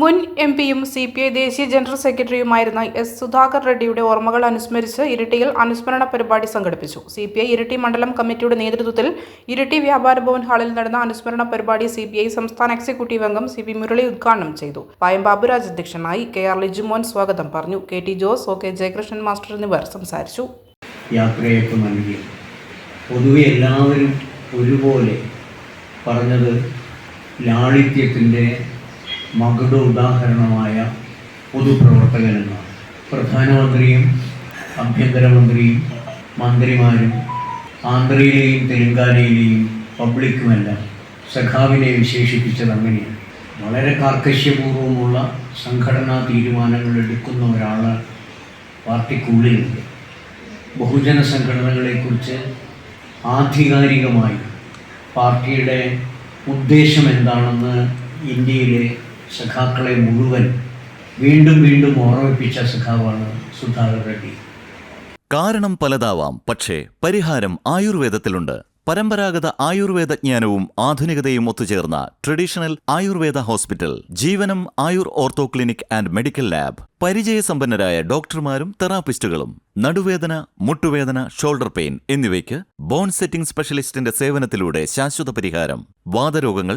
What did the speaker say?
മുൻ എം പിയും C P I ദേശീയ ജനറൽ സെക്രട്ടറിയുമായിരുന്ന എസ് സുധാകർ റെഡ്ഡിയുടെ ഓർമ്മകൾ അനുസ്മരിച്ച് ഇരിട്ടിയിൽ അനുസ്മരണ പരിപാടി സംഘടിപ്പിച്ചു. സി പി ഐ ഇരിട്ടി മണ്ഡലം കമ്മിറ്റിയുടെ നേതൃത്വത്തിൽ ഇരിട്ടി വ്യാപാര ഭവൻ ഹാളിൽ നടന്ന അനുസ്മരണ പരിപാടി സി പി ഐ സംസ്ഥാന എക്സിക്യൂട്ടീവ് അംഗം സി പി മുരളി ഉദ്ഘാടനം ചെയ്തു. പായം ബാബുരാജ് അധ്യക്ഷനായി കെ ആർ ലിജുമോൻ സ്വാഗതം പറഞ്ഞു. K T Jose O K Jayakrishnan master എന്നിവർ സംസാരിച്ചു. എല്ലാവരും ഒരുപോലെ പറഞ്ഞത് ലാളിത്യത്തിന്റെ മകുട ഉദാഹരണമായ പൊതുപ്രവർത്തകനെന്നാണ് പ്രധാനമന്ത്രിയും ആഭ്യന്തരമന്ത്രിയും മന്ത്രിമാരും ആന്ധ്രയിലെയും തെലങ്കാനയിലെയും പബ്ലിക്കുമെല്ലാം സഖാവിനെ വിശേഷിപ്പിച്ചത് അങ്ങനെയാണ്. വളരെ കാർക്കശ്യപൂർവമുള്ള സംഘടനാ തീരുമാനങ്ങൾ എടുക്കുന്ന ഒരാൾ പാർട്ടിക്കുള്ളിലുണ്ട് ബഹുജന സംഘടനകളെക്കുറിച്ച് ആധികാരികമായി പാർട്ടിയുടെ ഉദ്ദേശം എന്താണെന്ന് ഇന്ത്യയിലെ സഖാക്കളെ മുഴുവൻ വീണ്ടും വീണ്ടും ഓർമ്മിപ്പിച്ച സഖാവാണ് സുധാകർ റെഡ്ഡി. കാരണം പലതാവാം പക്ഷേ പരിഹാരം ആയുർവേദത്തിലുണ്ട്. പരമ്പരാഗത ആയുർവേദ ജ്ഞാനവും ആധുനികതയും ഒത്തുചേർന്ന traditional Ayurveda hospital Jeevanam Ayur ortho clinic and medical lab പരിചയസമ്പന്നരായ ഡോക്ടർമാരും തെറാപ്പിസ്റ്റുകളും നടുവേദന മുട്ടുവേദന ഷോൾഡർ പെയിൻ എന്നിവയ്ക്ക് ബോൺ സെറ്റിംഗ് സ്പെഷ്യലിസ്റ്റിന്റെ സേവനത്തിലൂടെ ശാശ്വത പരിഹാരം വാതരോഗങ്ങൾ